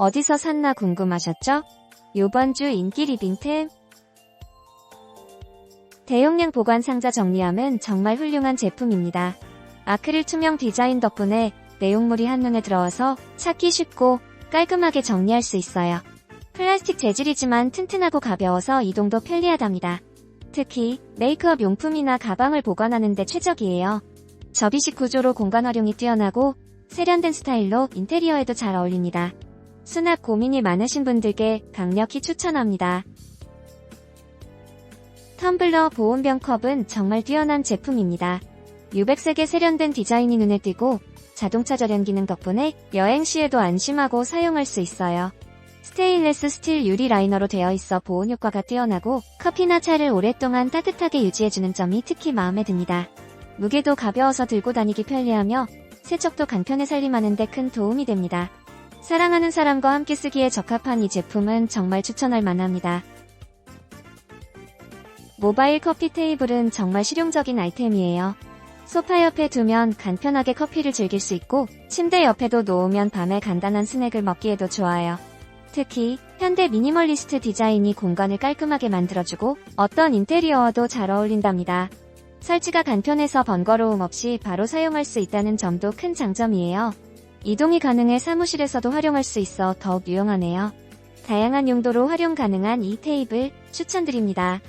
어디서 샀나 궁금하셨죠? 요번 주 인기 리빙템 대용량 보관 상자 정리함은 정말 훌륭한 제품입니다. 아크릴 투명 디자인 덕분에 내용물이 한눈에 들어와서 찾기 쉽고 깔끔하게 정리할 수 있어요. 플라스틱 재질이지만 튼튼하고 가벼워서 이동도 편리하답니다. 특히 메이크업 용품이나 가방을 보관하는 데 최적이에요. 접이식 구조로 공간 활용이 뛰어나고 세련된 스타일로 인테리어에도 잘 어울립니다. 수납 고민이 많으신 분들께 강력히 추천합니다. 텀블러 보온병 컵은 정말 뛰어난 제품입니다. 유백색의 세련된 디자인이 눈에 띄고 자동차 절연 기능 덕분에 여행 시에도 안심하고 사용할 수 있어요. 스테인레스 스틸 유리 라이너로 되어 있어 보온 효과가 뛰어나고 커피나 차를 오랫동안 따뜻하게 유지해주는 점이 특히 마음에 듭니다. 무게도 가벼워서 들고 다니기 편리하며 세척도 간편에 살림하는데 큰 도움이 됩니다. 사랑하는 사람과 함께 쓰기에 적합한 이 제품은 정말 추천할 만합니다. 모바일 커피 테이블은 정말 실용적인 아이템이에요. 소파 옆에 두면 간편하게 커피를 즐길 수 있고 침대 옆에도 놓으면 밤에 간단한 스낵을 먹기에도 좋아요. 특히 현대 미니멀리스트 디자인이 공간을 깔끔하게 만들어주고 어떤 인테리어와도 잘 어울린답니다. 설치가 간편해서 번거로움 없이 바로 사용할 수 있다는 점도 큰 장점이에요. 이동이 가능해 사무실에서도 활용할 수 있어 더욱 유용하네요. 다양한 용도로 활용 가능한 이 테이블 추천드립니다.